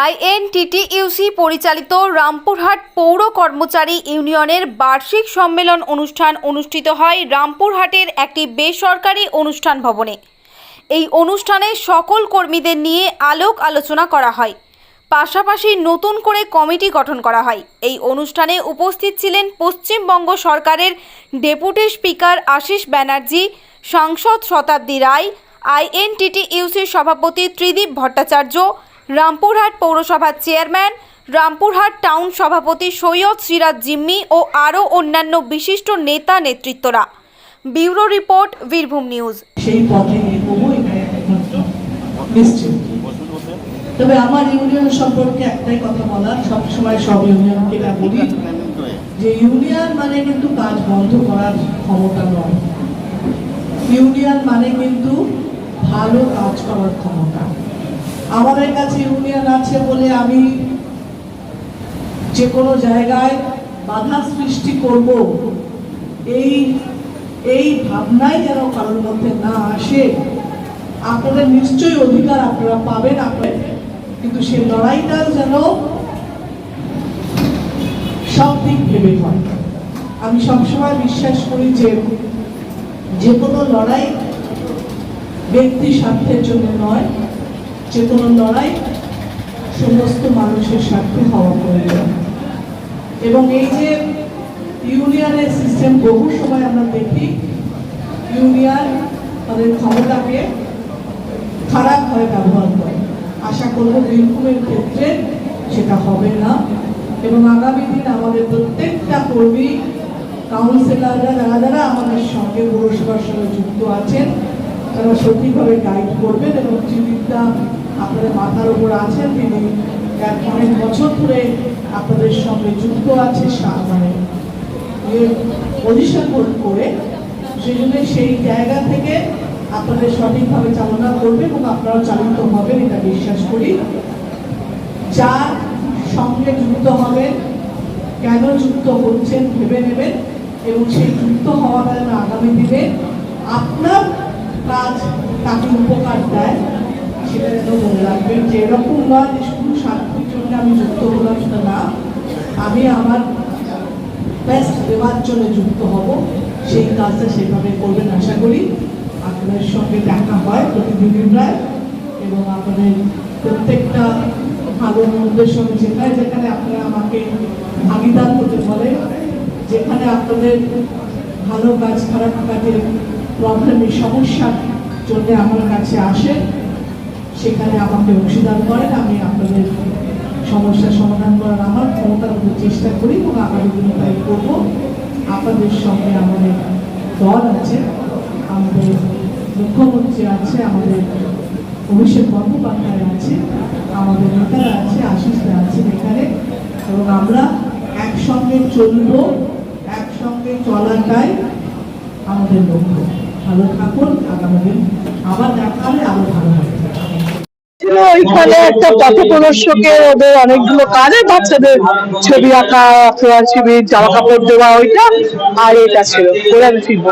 INTTUC পরিচালিত রামপুরহাট পৌর কর্মচারী ইউনিয়নের বার্ষিক সম্মেলন অনুষ্ঠান অনুষ্ঠিত হয় রামপুরহাটের একটি বেসরকারি অনুষ্ঠান ভবনে। এই অনুষ্ঠানে সকল কর্মীদের নিয়ে আলোক আলোচনা করা হয়। পাশাপাশি নতুন করে কমিটি গঠন করা হয়। এই অনুষ্ঠানে উপস্থিত ছিলেন পশ্চিমবঙ্গ সরকারের ডেপুটি স্পিকার আশিস ব্যানার্জি, সাংসদ শতাব্দী রায়, আইএনটিটিইউসির সভাপতি ত্রিদীপ ভট্টাচার্য রামপুরহাট পৌরসভার চেয়ারম্যান, রামপুরহাট টাউন সভাপতি সৈয়দ সিরাজ জিম্মি ও আরও অন্যান্য বিশিষ্ট নেতা নেতৃত্বরা। Bureau report, Birbhum news. তবে আমার ইউনিয়ন সম্পর্কে একটাই কথা বলার, সবসময় সব ইউনিয়নকে বলি, যে ইউনিয়ন মানে কিন্তু কাজ বন্ধ করার ক্ষমতা নয়। ইউনিয়ন মানে কিন্তু ভালো কাজ করার ক্ষমতা। আমাদের কাছে ইউনিয়ন আছে বলে আমি যে কোনো জায়গায় বাধা সৃষ্টি করব, এই এই ভাবনাই যেন কারোর মধ্যে না আসে, আপনাদের নিশ্চয়ই অধিকার আপনারা পাবেন আপনার কিন্তু সেই লড়াইটাও যেন সব দিক ভেবে হয়। আমি সবসময় বিশ্বাস করি যে যে কোনো লড়াই ব্যক্তি স্বার্থের জন্য নয়। কোনো লড়াই সমস্ত মানুষের স্বার্থে হওয়া প্রয়োজন। এবং এই যে ইউনিয়নের সিস্টেম বহু সময় আমরা দেখি, ইউনিয়ন তাদের ক্ষমতাকে খারাপভাবে ব্যবহার করে। আশা করব বীরভূমের ক্ষেত্রে সেটা হবে না। এবং আগামী দিন আমাদের প্রত্যেকটা কর্মী কাউন্সিলাররা যারা যারা আমাদের সঙ্গে পৌরসভার সঙ্গে যুক্ত আছেন তারা সঠিকভাবে গাইড করবেন এবং জীবিকা আপনাদের মাথার উপর আছেন তিনি। অনেক বছর ধরে আপনাদের সঙ্গে যুক্ত আছে মানে। পজিশন করে সেই জন্য সেই জায়গা থেকে আপনাদের সঠিকভাবে চালনা করবে এবং আপনারাও চালিত হবেন, এটা বিশ্বাস করি। যার সঙ্গে যুক্ত হবেন, কেন যুক্ত হচ্ছেন ভেবে নেবেন এবং সেই যুক্ত হওয়াটা যেন আগামী দিনে আপনার কাজ তাকে উপকার দেয়, সেটা যেন মনে রাখবেন যে এরকম নয় যে শুধু স্বার্থের জন্য আমি যুক্ত হলাম, সেটা না। আমি আমার বেস্ট দেওয়ার জন্য যুক্ত হব, সেই কাজটা সেভাবে করবেন আশা করি। আপনাদের সঙ্গে দেখা হয় প্রতিদিন প্রায় এবং আপনাদের প্রত্যেকটা ভালো মন্দের সঙ্গে যেখানে যেখানে আপনারা আমাকে ভাগিদার হতে বলে যেখানে আপনাদের ভালো কাজ, খারাপ কাজের প্রবলেমের সমস্যার জন্য আমার কাছে আসেন। সেখানে আমাকে অংশীদার করেন। আমি আপনাদের সমস্যার সমাধান করার আমার ক্ষমতার মতো চেষ্টা করি এবং আগামী দিনে তাই করব। আপনাদের সঙ্গে আমাদের দল আছে, আমাদের মুখ্যমন্ত্রী আছে, আমাদের অভিষেক বন্দ্যোপাধ্যায় আছে, আমাদের নেতারা আছে, আশিসরা আছেন এখানে। এবং আমরা একসঙ্গে চলবো, একসঙ্গে চলাটাই আমাদের লক্ষ্য। ভালো থাকুন আগামী দিন আবার দেখা হলে আরও ভালো হবে। ওইখানে একটা পথ প্রদর্শকের ওদের অনেকগুলো কাজে বাচ্চাদের ছবি আঁকা খেলার শিবির জামা কাপড় দেওয়া, ওইটা আর এটা ছিল ওরা আমি ফিরবো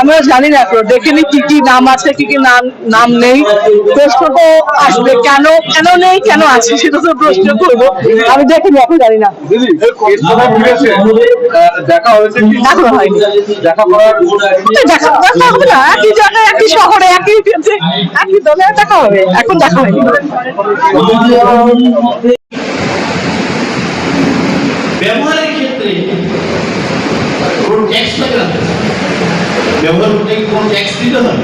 আমরা জানি না দেখিনি কি কি নাম আছে, কি কি নাম নাম নেই? প্রশ্ন তো আসবে। কেন কেন নেই কেন আছে? সেটা তো প্রশ্ন করব। আমি দেখিনি এখন জানি না। দেখা হয়েছে কি? হয়নি। দেখা দেখা দেখা হবে না। একই জায়গায় একই শহরে একই দেশে, একই দলে দেখা হবে। এখন দেখা হয়নি। ব্যবহারের ক্ষেত্রে ব্যবহার করতে কোনো ট্যাক্স দিতে হয়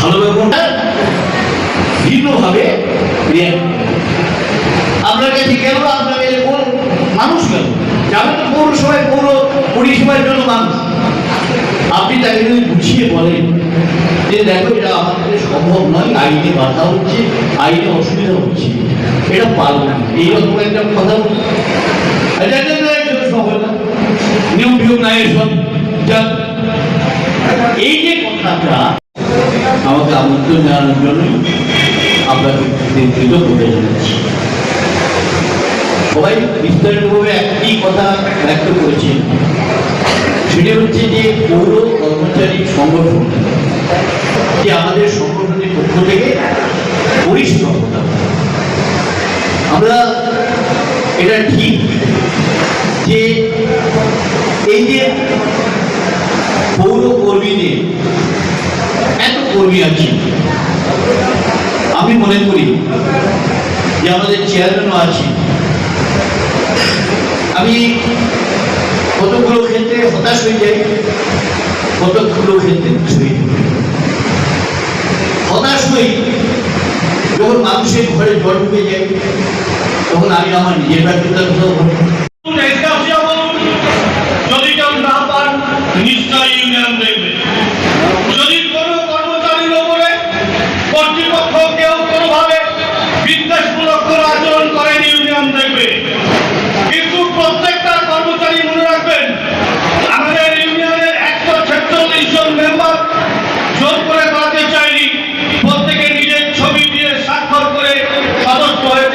ভালো ব্যবহার ভিন্নভাবে। আপনার কাছে গেল আপনার কোন? মানুষ গেল? যাবেন তো পৌরসভায় পৌর পরিষেবার জন্য মানুষ। আপনি তাকে যদি বুঝিয়ে বলেন যে দেখো, এটা আমাদের সম্ভব নয়, আইনে বাধা হচ্ছে, আইনে অসুবিধা হচ্ছে। এটা পারব না। এইরকম একটা কথা নিয়ম বিয়োগ নাই সব যা এই যে কথাটা আমাকে আমন্ত্রণ জানানোর জন্যই আপনাকে কৃতজ্ঞ করে জানাচ্ছি। সবাই বিস্তারিতভাবে একই কথা ব্যক্ত করেছেন। সেটা হচ্ছে যে পৌর কর্মচারী সংগঠন যে আমাদের সংগঠনের পক্ষ থেকে পরিশ্রম আমরা এটা ঠিক যে এই যে পৌর কর্মীদের কর্মী আছে আমি মনে করি যে আমাদের চেয়ারম্যানও আছে। আমি কতগুলো ক্ষেত্রে হতাশ হয়ে যাই, কতগুলো ক্ষেত্রে যাই। হতাশ হই, যখন মানুষের ঘরে জল ঢুকে যায়, তখন আমি আমার নিজের ব্যর্থতার বলি এসকাউসিয়া বলুন যদি কেউ না পান নিশ্চয় ইউনিয়ন দেখবে যদি কোনো কর্মচারীর ওপরে কর্তৃপক্ষ কেউ কোনোভাবে বিদ্বেষমূলক কোনো আচরণ করেন ইউনিয়ন দেখবে কিন্তু প্রত্যেকটা কর্মচারী মনে রাখবেন আমাদের ইউনিয়নের একশো ছেচল্লিশ জন মেম্বার জোর করে করাতে চাইনি প্রত্যেকে নিজের ছবি দিয়ে স্বাক্ষর করে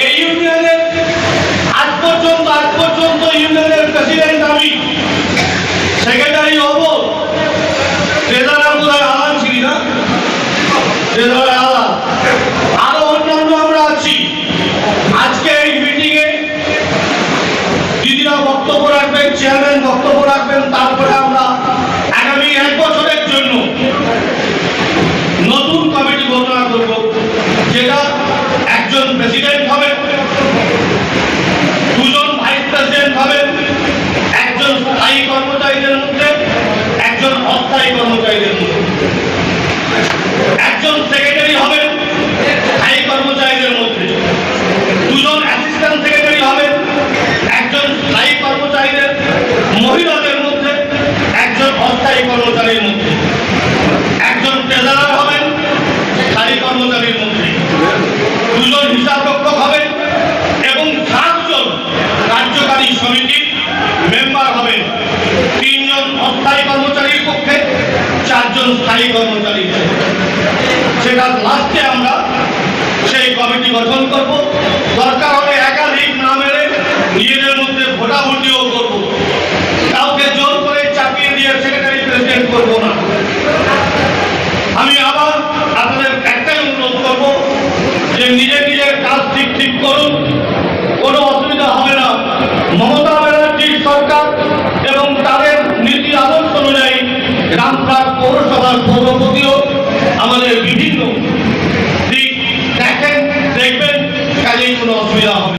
এই ইউনিয়নের আজ পর্যন্ত আজ পর্যন্ত ইউনিয়নের প্রেসিডেন্ট আমি, সেক্রেটারি হব। ট্রেজারার বোধহয় আলান ছিলি না ট্রেজারার আলান আরও অন্যান্য আমরা আছি আজকে এই মিটিংয়ে দিদিরা বক্তব্য রাখবেন চেয়ারম্যান বক্তব্য রাখবেন তারপরে আমরা আগামী এক বছরের জন্য নতুন কমিটি ঘোষণা করব যেটা একজন প্রেসিডেন্ট হবেন দুজন ভাইস প্রেসিডেন্ট হবেন একজন স্থায়ী কর্মচারীদের মধ্যে একজন অস্থায়ী কর্মচারীদের মধ্যে একজন সেক্রেটারি হবেন স্থায়ী কর্মচারীদের মধ্যে দুজন অ্যাসিস্ট্যান্ট সেক্রেটারি হবেন একজন স্থায়ী কর্মচারীদের মহিলাদের মধ্যে একজন অস্থায়ী কর্মচারীর মধ্যে একজন ট্রেজারার হবেন স্থায়ী কর্মচারীর দুজন হিসাব রক্ষক হবেন এবং সাতজন কার্যকারী সমিতির মেম্বার হবেন। তিনজন অস্থায়ী কর্মচারীর পক্ষে, চারজন স্থায়ী সেটা লাস্টে আমরা সেই কমিটি গঠন করব। দরকার হলে একাধিক নাম এনে নিজেদের মধ্যে ভোটাভুটিও করব। কাউকে জোর করে চাপিয়ে দিয়ে সেক্রেটারি প্রেসিডেন্ট করব না আমি আবার আপনাদের একটাই অনুরোধ করব যে নিজের নিজের কাজ ঠিক ঠিক কোনো অসুবিধা হবে না। মমতা ব্যানার্জির সরকার এবং তাদের নীতি আদর্শ অনুযায়ী রামপুরহাট পৌরসভার পৌরপতিও আমাদের বিভিন্ন দিক দেখেন দেখবেন কাজেই কোনো অসুবিধা হবে না।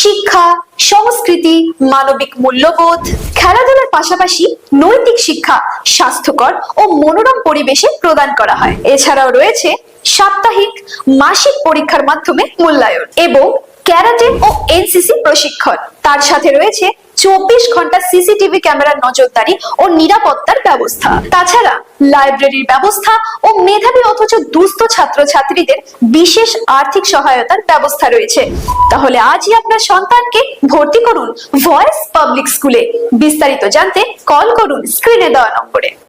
শিক্ষা, সংস্কৃতি, মানবিক মূল্যবোধ, খেলাধুলার পাশাপাশি নৈতিক শিক্ষা স্বাস্থ্যকর ও মনোরম পরিবেশে প্রদান করা হয়। এছাড়াও রয়েছে সাপ্তাহিক মাসিক পরীক্ষার মাধ্যমে মূল্যায়ন এবং ক্যারাটে ও এনসিসি প্রশিক্ষণ। তার সাথে রয়েছে চব্বিশ ঘণ্টা সিসিটিভি ক্যামেরার নজরদারি ও নিরাপত্তার ব্যবস্থা। তাছাড়া লাইব্রেরির ব্যবস্থা ও মেধাবী অথচ দুস্থ ছাত্রছাত্রীদের বিশেষ আর্থিক সহায়তার ব্যবস্থা রয়েছে। তাহলে আজই আপনার সন্তানকে ভর্তি করুন ভয়েস পাবলিক স্কুলে বিস্তারিত জানতে কল করুন স্ক্রিনে দেওয়া নম্বরে।